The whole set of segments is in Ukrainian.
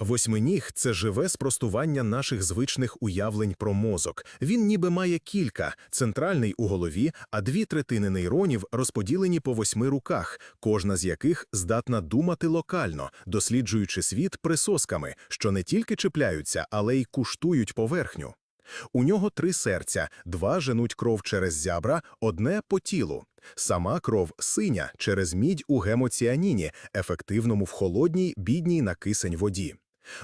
Восьминіг це живе спростування наших звичних уявлень про мозок. Він ніби має кілька: центральний у голові, а дві третини нейронів розподілені по восьми руках, кожна з яких здатна думати локально, досліджуючи світ присосками, що не тільки чіпляються, але й куштують поверхню. У нього три серця, два женуть кров через зябра, одне по тілу. Сама кров синя через мідь у гемоціаніні, ефективному в холодній, бідній на кисень воді.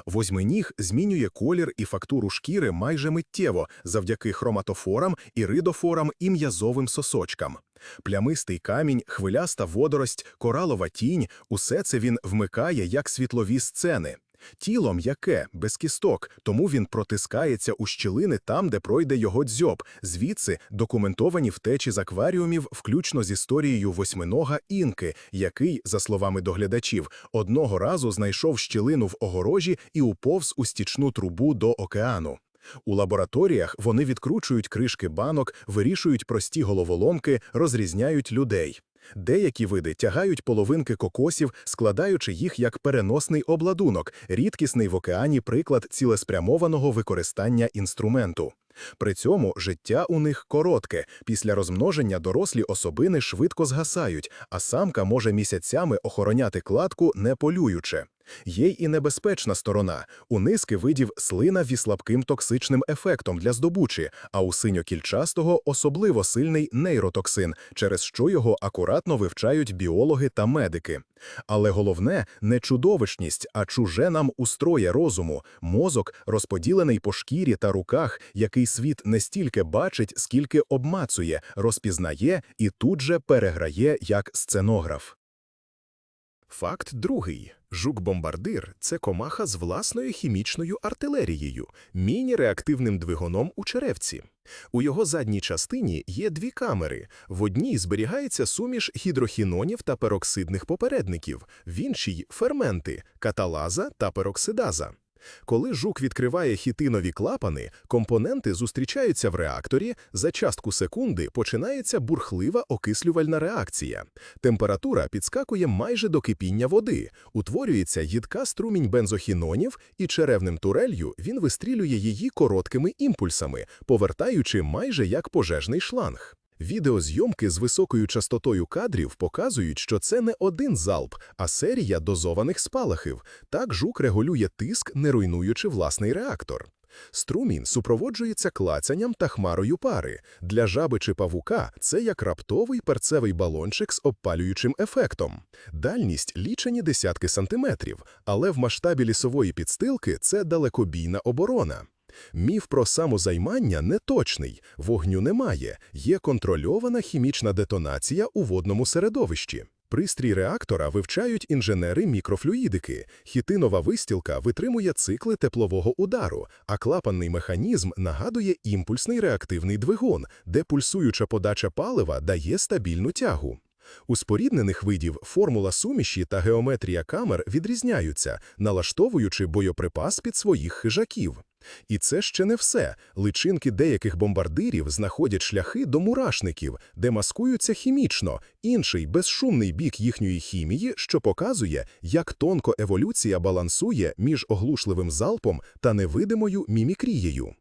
Восьминіг змінює колір і фактуру шкіри майже миттєво завдяки хроматофорам, іридофорам і м'язовим сосочкам. Плямистий камінь, хвиляста водорость, коралова тінь – усе це він вмикає як світлові сцени. Тіло м'яке, без кісток, тому він протискається у щілини там, де пройде його дзьоб, звідси документовані втечі з акваріумів, включно з історією восьминога інки, який, за словами доглядачів, одного разу знайшов щілину в огорожі і уповз у стічну трубу до океану. У лабораторіях вони відкручують кришки банок, вирішують прості головоломки, розрізняють людей. Деякі види тягають половинки кокосів, складаючи їх як переносний обладунок, рідкісний в океані приклад цілеспрямованого використання інструменту. При цьому життя у них коротке. Після розмноження дорослі особини швидко згасають, а самка може місяцями охороняти кладку, не полюючи. Є й і небезпечна сторона. У низки видів слина зі слабким токсичним ефектом для здобучі, а у синьокільчастого особливо сильний нейротоксин, через що його акуратно вивчають біологи та медики. Але головне не чудовищність, а чуже нам устроє розуму, мозок, розподілений по шкірі та руках, який світ не стільки бачить, скільки обмацує, розпізнає і тут же переграє як сценограф. Факт другий. Жук-бомбардир це комаха з власною хімічною артилерією, міні-реактивним двигуном у черевці. У його задній частині є дві камери. В одній зберігається суміш гідрохінонів та пероксидних попередників, в іншій ферменти каталаза та пероксидаза. Коли жук відкриває хітинові клапани, компоненти зустрічаються в реакторі, за частку секунди починається бурхлива окислювальна реакція. Температура підскакує майже до кипіння води, утворюється їдка струмінь бензохінонів, і черевним турелью він вистрілює її короткими імпульсами, повертаючи майже як пожежний шланг. Відеозйомки з високою частотою кадрів показують, що це не один залп, а серія дозованих спалахів. Так жук регулює тиск, не руйнуючи власний реактор. Струмін супроводжується клацанням та хмарою пари. Для жаби чи павука це як раптовий перцевий балончик з обпалюючим ефектом. Дальність лічені десятки сантиметрів, але в масштабі лісової підстилки це далекобійна оборона. Міф про самозаймання неточний, вогню немає, є контрольована хімічна детонація у водному середовищі. Пристрій реактора вивчають інженери мікрофлюїдики. Хітинова вистілка витримує цикли теплового удару, а клапанний механізм нагадує імпульсний реактивний двигун, де пульсуюча подача палива дає стабільну тягу. У споріднених видів формула суміші та геометрія камер відрізняються, налаштовуючи боєприпас під своїх хижаків. І це ще не все. Личинки деяких бомбардирів знаходять шляхи до мурашників, де маскуються хімічно, інший безшумний бік їхньої хімії, що показує, як тонко еволюція балансує між оглушливим залпом та невидимою мімікрією.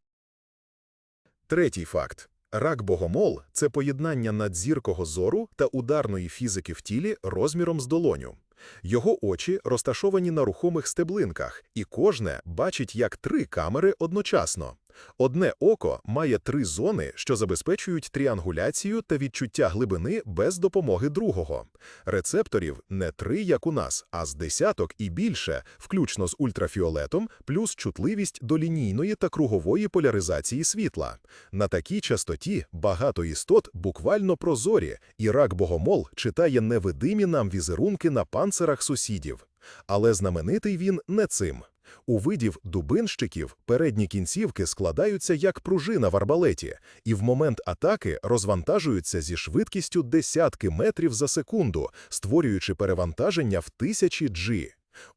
Третій факт. Рак богомол це поєднання надзіркого зору та ударної фізики в тілі розміром з долоню. Його очі розташовані на рухомих стеблинках, і кожне бачить як три камери одночасно. Одне око має три зони, що забезпечують тріангуляцію та відчуття глибини без допомоги другого. Рецепторів не три, як у нас, а з десяток і більше, включно з ультрафіолетом, плюс чутливість до лінійної та кругової поляризації світла. На такій частоті багато істот буквально прозорі, і рак богомол читає невидимі нам візерунки на панцирах сусідів. Але знаменитий він не цим. У видів дубинщиків передні кінцівки складаються як пружина в арбалеті, і в момент атаки розвантажуються зі швидкістю десятки метрів за секунду, створюючи перевантаження в тисячі G.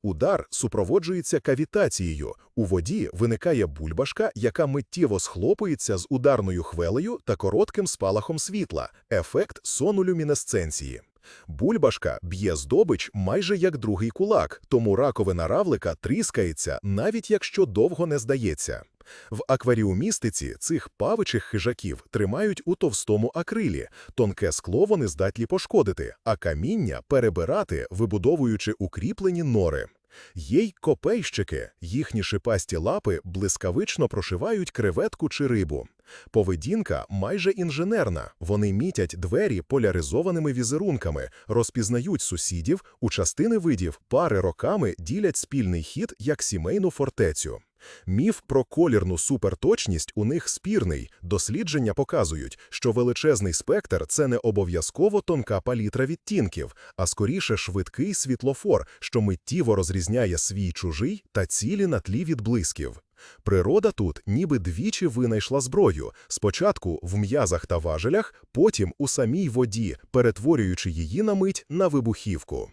Удар супроводжується кавітацією. У воді виникає бульбашка, яка миттєво схлопується з ударною хвелею та коротким спалахом світла, ефект сонолюмінесценції. Бульбашка б'є здобич майже як другий кулак, тому раковина равлика тріскається, навіть якщо довго не здається. В акваріумістиці цих павичих хижаків тримають у товстому акрилі, тонке скло вони здатні пошкодити, а каміння перебирати, вибудовуючи укріплені нори. Є й копейщики, їхні шипасті лапи блискавично прошивають креветку чи рибу. Поведінка майже інженерна, вони мітять двері поляризованими візерунками, розпізнають сусідів, у частини видів пари роками ділять спільний хід як сімейну фортецю. Міф про колірну суперточність у них спірний. Дослідження показують, що величезний спектр це не обов'язково тонка палітра відтінків, а скоріше швидкий світлофор, що миттєво розрізняє свій чужий та цілі на тлі відблисків. Природа тут ніби двічі винайшла зброю, спочатку в м'язах та важелях, потім у самій воді, перетворюючи її на мить на вибухівку.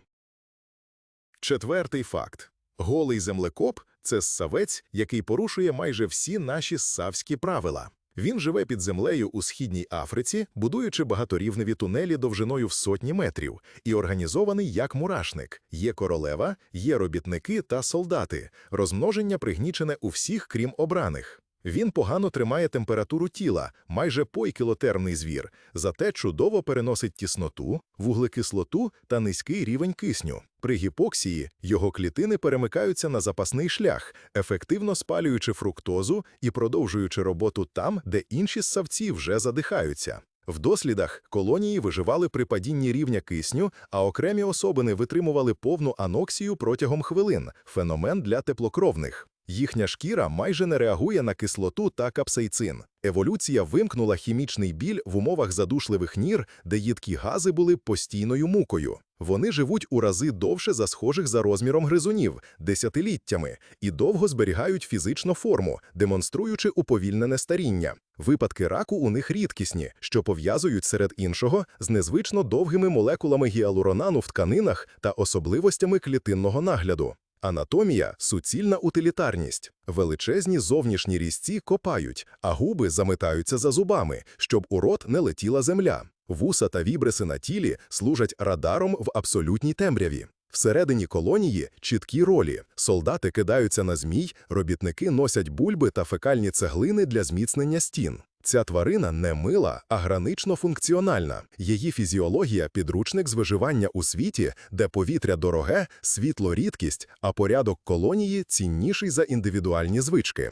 Четвертий факт. Голий землекоп – це ссавець, який порушує майже всі наші ссавські правила. Він живе під землею у Східній Африці, будуючи багаторівневі тунелі довжиною в сотні метрів, і організований як мурашник. Є королева, є робітники та солдати. Розмноження пригнічене у всіх, крім обраних. Він погано тримає температуру тіла, майже пойкілотермний звір, зате чудово переносить тісноту, вуглекислоту та низький рівень кисню. При гіпоксії його клітини перемикаються на запасний шлях, ефективно спалюючи фруктозу і продовжуючи роботу там, де інші ссавці вже задихаються. В дослідах колонії виживали при падінні рівня кисню, а окремі особини витримували повну аноксію протягом хвилин – феномен для теплокровних. Їхня шкіра майже не реагує на кислоту та капсаїцин. Еволюція вимкнула хімічний біль в умовах задушливих нір, де їдкі гази були постійною мукою. Вони живуть у рази довше за схожих за розміром гризунів, десятиліттями, і довго зберігають фізичну форму, демонструючи уповільнене старіння. Випадки раку у них рідкісні, що пов'язують серед іншого з незвично довгими молекулами гіалуронану в тканинах та особливостями клітинного нагляду. Анатомія суцільна утилітарність. Величезні зовнішні різці копають, а губи заметаються за зубами, щоб у рот не летіла земля. Вуса та вібриси на тілі служать радаром в абсолютній темряві. Всередині колонії чіткі ролі. Солдати кидаються на змій, робітники носять бульби та фекальні цеглини для зміцнення стін. Ця тварина не мила, а гранично функціональна. Її фізіологія – підручник з виживання у світі, де повітря дороге, світло – рідкість, а порядок колонії – цінніший за індивідуальні звички.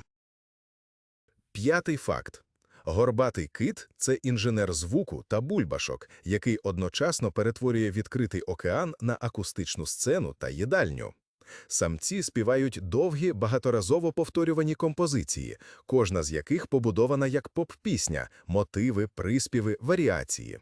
П'ятий факт. Горбатий кит – це інженер звуку та бульбашок, який одночасно перетворює відкритий океан на акустичну сцену та їдальню. Самці співають довгі, багаторазово повторювані композиції, кожна з яких побудована як поп-пісня, мотиви, приспіви, варіації.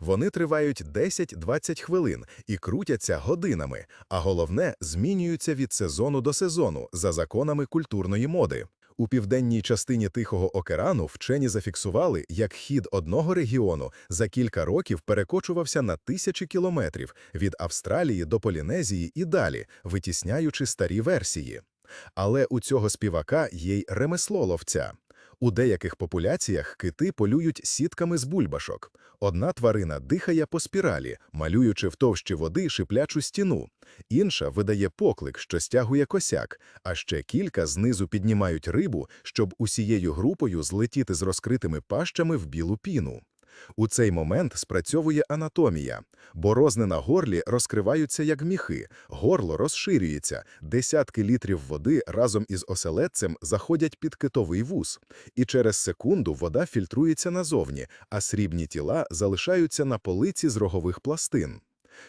Вони тривають 10-20 хвилин і крутяться годинами, а головне змінюються від сезону до сезону за законами культурної моди. У південній частині Тихого океану вчені зафіксували, як хід одного регіону за кілька років перекочувався на тисячі кілометрів від Австралії до Полінезії і далі, витісняючи старі версії. Але у цього співака є й ремесло ловця. У деяких популяціях кити полюють сітками з бульбашок. Одна тварина дихає по спіралі, малюючи в товщі води шиплячу стіну. Інша видає поклик, що стягує косяк, а ще кілька знизу піднімають рибу, щоб усією групою злетіти з розкритими пащами в білу піну. У цей момент спрацьовує анатомія. Борозни на горлі розкриваються як міхи, горло розширюється, десятки літрів води разом із оселедцем заходять під китовий вуз. І через секунду вода фільтрується назовні, а срібні тіла залишаються на полиці з рогових пластин.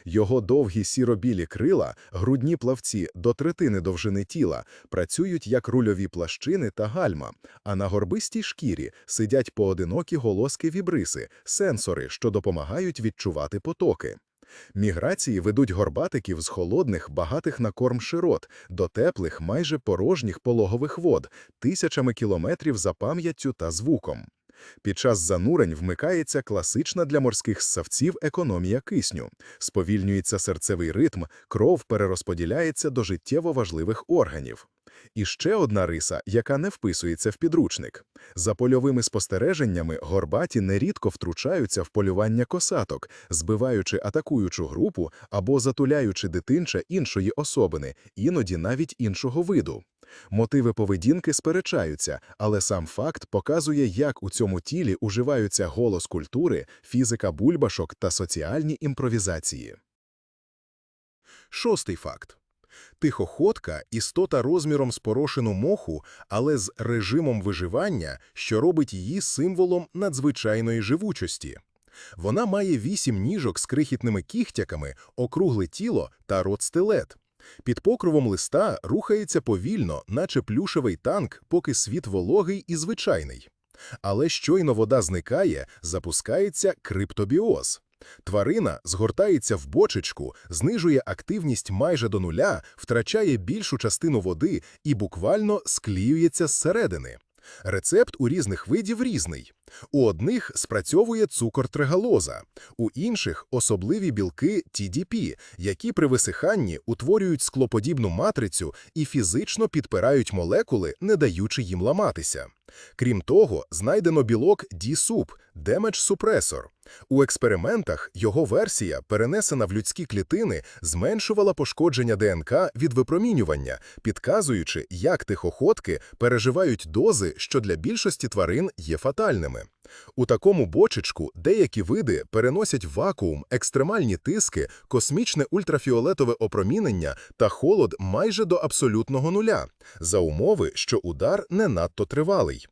Його довгі сіро-білі крила, грудні плавці до третини довжини тіла, працюють як рульові плащини та гальма, а на горбистій шкірі сидять поодинокі голоски вібриси, сенсори, що допомагають відчувати потоки. Міграції ведуть горбатиків з холодних, багатих на корм широт до теплих, майже порожніх пологових вод, тисячами кілометрів за пам'яттю та звуком. Під час занурень вмикається класична для морських ссавців економія кисню, сповільнюється серцевий ритм, кров перерозподіляється до життєво важливих органів. І ще одна риса, яка не вписується в підручник. За польовими спостереженнями, горбаті нерідко втручаються в полювання косаток, збиваючи атакуючу групу або затуляючи дитинча іншої особини, іноді навіть іншого виду. Мотиви поведінки сперечаються, але сам факт показує, як у цьому тілі уживаються голос культури, фізика бульбашок та соціальні імпровізації. Шостий факт. Тихоходка – істота розміром з порошину моху, але з режимом виживання, що робить її символом надзвичайної живучості. Вона має вісім ніжок з крихітними кігтяками, округле тіло та рот-стилет. Під покровом листа рухається повільно, наче плюшевий танк, поки світ вологий і звичайний. Але щойно вода зникає, запускається криптобіоз. Тварина згортається в бочечку, знижує активність майже до нуля, втрачає більшу частину води і буквально скліюється зсередини. Рецепт у різних видів різний. У одних спрацьовує цукор тригалоза, у інших особливі білки TDP, які при висиханні утворюють склоподібну матрицю і фізично підпирають молекули, не даючи їм ламатися. Крім того, знайдено білок Damage Suppressor. У експериментах його версія, перенесена в людські клітини, зменшувала пошкодження ДНК від випромінювання, підказуючи, як тихоходки переживають дози, що для більшості тварин є фатальними. У такому бочечку деякі види переносять вакуум, екстремальні тиски, космічне ультрафіолетове опромінення та холод майже до абсолютного нуля, за умови, що удар не надто тривалий.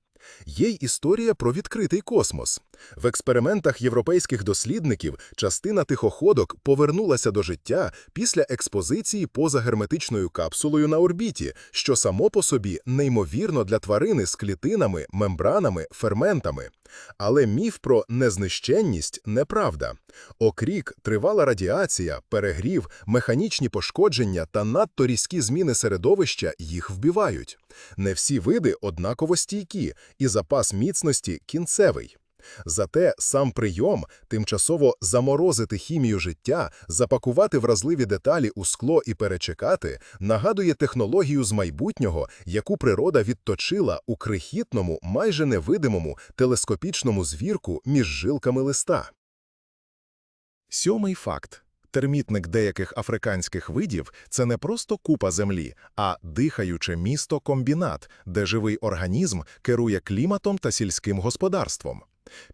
Є й історія про відкритий космос. В експериментах європейських дослідників частина тихоходок повернулася до життя після експозиції поза герметичною капсулою на орбіті, що само по собі неймовірно для тварини з клітинами, мембранами, ферментами. Але міф про незнищенність неправда. Окрік, тривала радіація, перегрів, механічні пошкодження та надто різкі зміни середовища їх вбивають. Не всі види однаково стійкі, і запас міцності кінцевий. Зате сам прийом тимчасово заморозити хімію життя, запакувати вразливі деталі у скло і перечекати, нагадує технологію з майбутнього, яку природа відточила у крихітному, майже невидимому телескопічному звірку між жилками листа. Сьомий факт. Термітник деяких африканських видів це не просто купа землі, а дихаюче місто-комбінат, де живий організм керує кліматом та сільським господарством.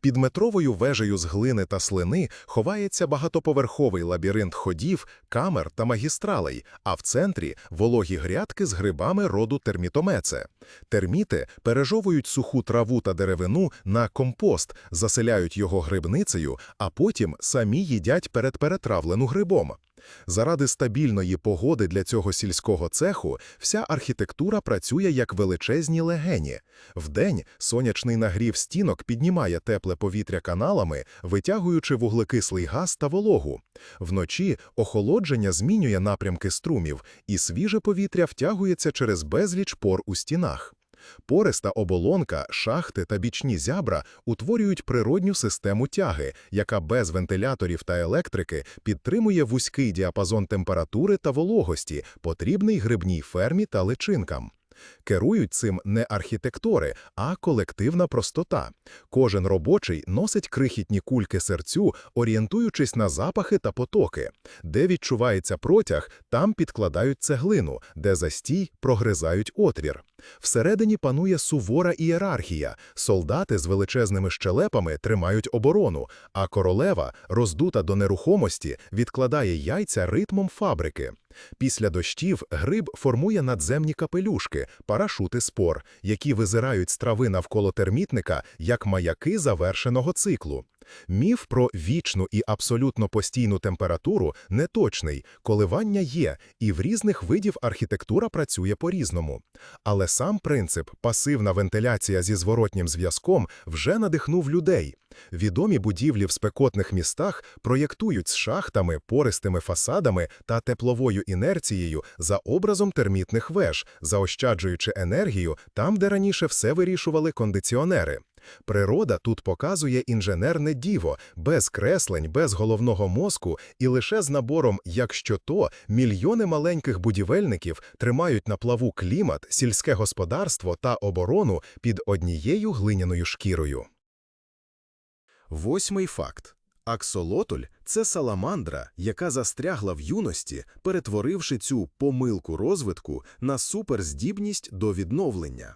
Під метровою вежею з глини та слини ховається багатоповерховий лабіринт ходів, камер та магістралей, а в центрі вологі грядки з грибами роду термітомеце. Терміти пережовують суху траву та деревину на компост, заселяють його грибницею, а потім самі їдять передперетравлену грибом. Заради стабільної погоди для цього сільського цеху вся архітектура працює як величезні легені. Вдень сонячний нагрів стінок піднімає тепле повітря каналами, витягуючи вуглекислий газ та вологу. Вночі охолодження змінює напрямки струмів, і свіже повітря втягується через безліч пор у стінах. Пориста оболонка, шахти та бічні зябра утворюють природню систему тяги, яка без вентиляторів та електрики підтримує вузький діапазон температури та вологості, потрібний грибній фермі та личинкам. Керують цим не архітектори, а колективна простота. Кожен робочий носить крихітні кульки серцю, орієнтуючись на запахи та потоки. Де відчувається протяг, там підкладають цеглину, де застій прогризають отвір. Всередині панує сувора ієрархія. Солдати з величезними щелепами тримають оборону, а королева, роздута до нерухомості, відкладає яйця ритмом фабрики. Після дощів гриб формує надземні капелюшки, парашути спор, які визирають з трави навколо термітника як маяки завершеного циклу. Міф про вічну і абсолютно постійну температуру неточний, коливання є, і в різних видів архітектура працює по-різному. Але сам принцип пасивна вентиляція зі зворотнім зв'язком вже надихнув людей. Відомі будівлі в спекотних містах проєктують з шахтами, пористими фасадами та тепловою інерцією за образом термітних веж, заощаджуючи енергію там, де раніше все вирішували кондиціонери. Природа тут показує інженерне діво, без креслень, без головного мозку і лише з набором «якщо то» мільйони маленьких будівельників тримають на плаву клімат, сільське господарство та оборону під однією глиняною шкірою. Восьмий факт. Аксолотоль – це саламандра, яка застрягла в юності, перетворивши цю помилку розвитку на суперздібність до відновлення.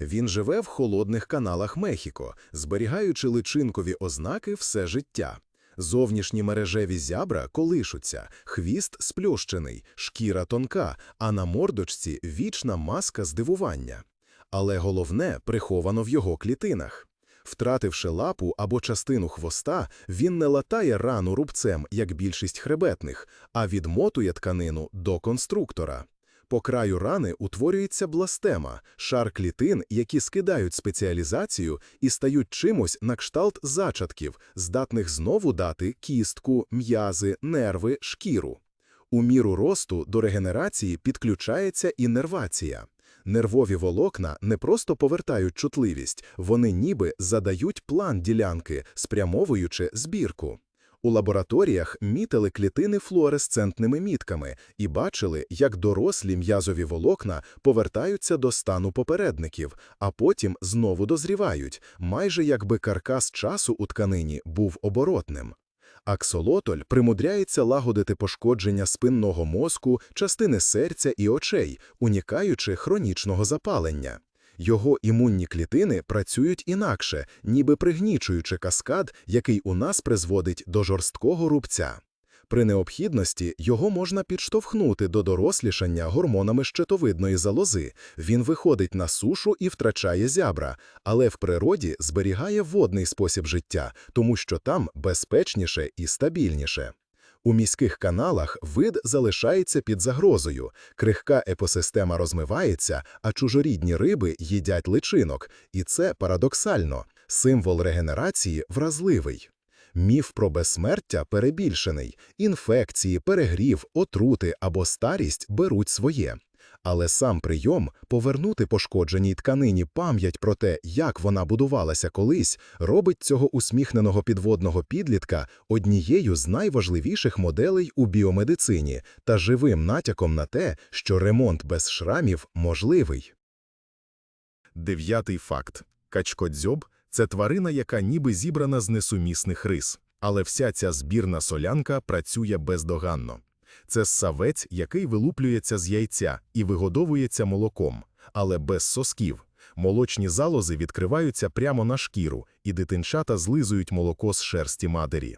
Він живе в холодних каналах Мехіко, зберігаючи личинкові ознаки все життя. Зовнішні мережеві зябра колишуться, хвіст сплющений, шкіра тонка, а на мордочці вічна маска здивування. Але головне приховано в його клітинах. Втративши лапу або частину хвоста, він не латає рану рубцем, як більшість хребетних, а відмотує тканину до конструктора. По краю рани утворюється бластема, шар клітин, які скидають спеціалізацію і стають чимось на кшталт зачатків, здатних знову дати кістку, м'язи, нерви, шкіру. У міру росту до регенерації підключається і нервація. Нервові волокна не просто повертають чутливість, вони ніби задають план ділянки, спрямовуючи збірку. У лабораторіях мітили клітини флуоресцентними мітками і бачили, як дорослі м'язові волокна повертаються до стану попередників, а потім знову дозрівають, майже якби каркас часу у тканині був оборотним. Аксолотоль примудряється лагодити пошкодження спинного мозку, частини серця і очей, унікаючи хронічного запалення. Його імунні клітини працюють інакше, ніби пригнічуючи каскад, який у нас призводить до жорсткого рубця. При необхідності його можна підштовхнути до дорослішання гормонами щитовидної залози. Він виходить на сушу і втрачає зябра, але в природі зберігає водний спосіб життя, тому що там безпечніше і стабільніше. У міських каналах вид залишається під загрозою, крихка екосистема розмивається, а чужорідні риби їдять личинок, і це парадоксально. Символ регенерації вразливий. Міф про безсмертя перебільшений, інфекції, перегрів, отрути або старість беруть своє. Але сам прийом повернути пошкодженій тканині пам'ять про те, як вона будувалася колись, робить цього усміхненого підводного підлітка однією з найважливіших моделей у біомедицині та живим натяком на те, що ремонт без шрамів можливий. Дев'ятий факт. Качкодзьоб – це тварина, яка ніби зібрана з несумісних рис. Але вся ця збірна солянка працює бездоганно. Це ссавець, який вилуплюється з яйця і вигодовується молоком, але без сосків. Молочні залози відкриваються прямо на шкіру, і дитинчата злизують молоко з шерсті матері.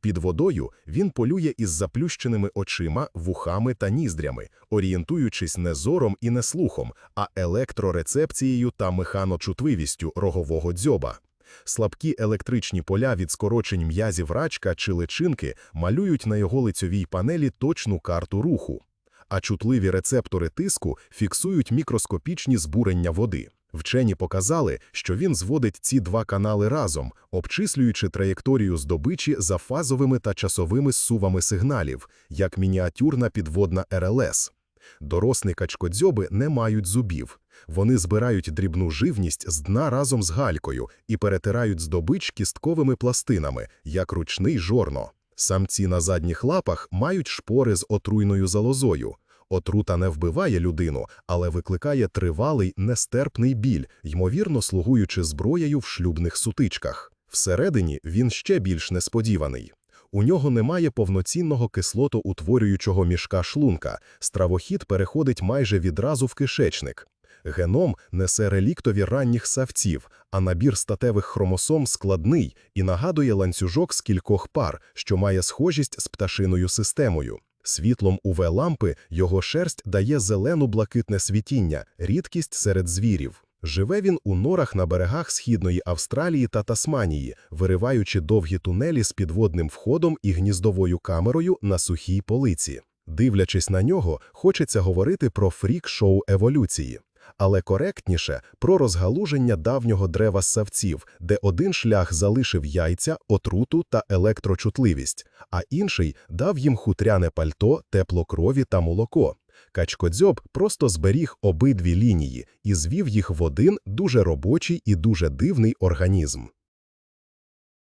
Під водою він полює із заплющеними очима, вухами та ніздрями, орієнтуючись не зором і не слухом, а електрорецепцією та механочутливістю рогового дзьоба. Слабкі електричні поля від скорочень м'язів рачка чи личинки малюють на його лицьовій панелі точну карту руху, а чутливі рецептори тиску фіксують мікроскопічні збурення води. Вчені показали, що він зводить ці два канали разом, обчислюючи траєкторію здобичі за фазовими та часовими зсувами сигналів, як мініатюрна підводна РЛС. Дорослі качкодзьоби не мають зубів. Вони збирають дрібну живність з дна разом з галькою і перетирають здобич кістковими пластинами, як ручний жорно. Самці на задніх лапах мають шпори з отруйною залозою. Отрута не вбиває людину, але викликає тривалий, нестерпний біль, ймовірно слугуючи зброєю в шлюбних сутичках. Всередині він ще більш несподіваний. У нього немає повноцінного кислотоутворюючого мішка шлунка, стравохід переходить майже відразу в кишечник. Геном несе реліктові ранніх савців, а набір статевих хромосом складний і нагадує ланцюжок з кількох пар, що має схожість з пташиною системою. Світлом УВ-лампи його шерсть дає зелену-блакитне світіння, рідкість серед звірів. Живе він у норах на берегах Східної Австралії та Тасманії, вириваючи довгі тунелі з підводним входом і гніздовою камерою на сухій полиці. Дивлячись на нього, хочеться говорити про фрік-шоу еволюції. Але коректніше про розгалуження давнього древа ссавців, де один шлях залишив яйця, отруту та електрочутливість, а інший дав їм хутряне пальто, тепло крові та молоко. Качкодзьоб просто зберіг обидві лінії і звів їх в один дуже робочий і дуже дивний організм.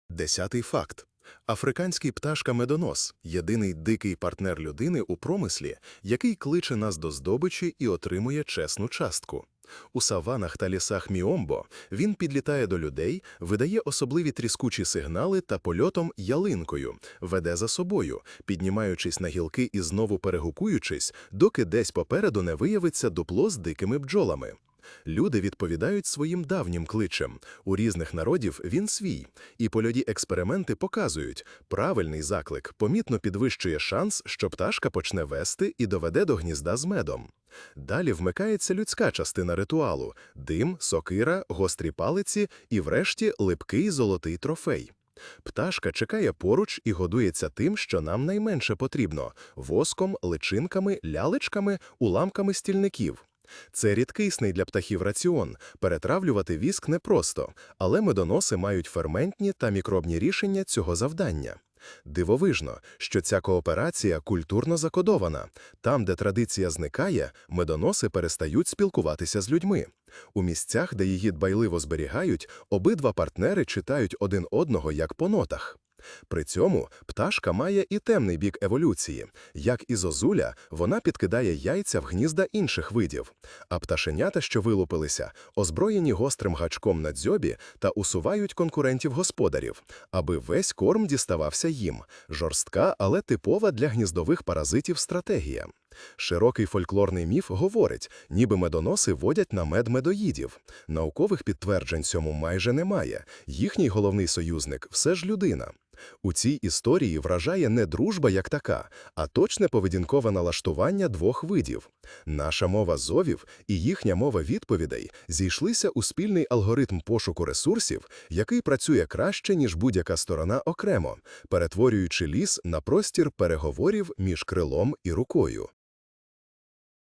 Десятий факт. Африканський пташка-медонос – єдиний дикий партнер людини у промислі, який кличе нас до здобичі і отримує чесну частку. У саванах та лісах Міомбо він підлітає до людей, видає особливі тріскучі сигнали та польотом ялинкою, веде за собою, піднімаючись на гілки і знову перегукуючись, доки десь попереду не виявиться дупло з дикими бджолами. Люди відповідають своїм давнім кличем. У різних народів він свій. І польоді експерименти показують, правильний заклик помітно підвищує шанс, що пташка почне вести і доведе до гнізда з медом. Далі вмикається людська частина ритуалу – дим, сокира, гострі палиці і, врешті, липкий золотий трофей. Пташка чекає поруч і годується тим, що нам найменше потрібно – воском, личинками, лялечками, уламками стільників. Це рідкісний для птахів раціон. Перетравлювати віск непросто, але медоноси мають ферментні та мікробні рішення цього завдання. Дивовижно, що ця кооперація культурно закодована. Там, де традиція зникає, медоноси перестають спілкуватися з людьми. У місцях, де її дбайливо зберігають, обидва партнери читають один одного як по нотах. При цьому пташка має і темний бік еволюції. Як і зозуля, вона підкидає яйця в гнізда інших видів. А пташенята, що вилупилися, озброєні гострим гачком на дзьобі та усувають конкурентів-господарів, аби весь корм діставався їм. Жорстка, але типова для гніздових паразитів стратегія. Широкий фольклорний міф говорить, ніби медоноси водять на мед медоїдів. Наукових підтверджень цьому майже немає. Їхній головний союзник все ж людина. У цій історії вражає не дружба як така, а точне поведінкове налаштування двох видів. Наша мова зовів і їхня мова відповідей зійшлися у спільний алгоритм пошуку ресурсів, який працює краще, ніж будь-яка сторона окремо, перетворюючи ліс на простір переговорів між крилом і рукою.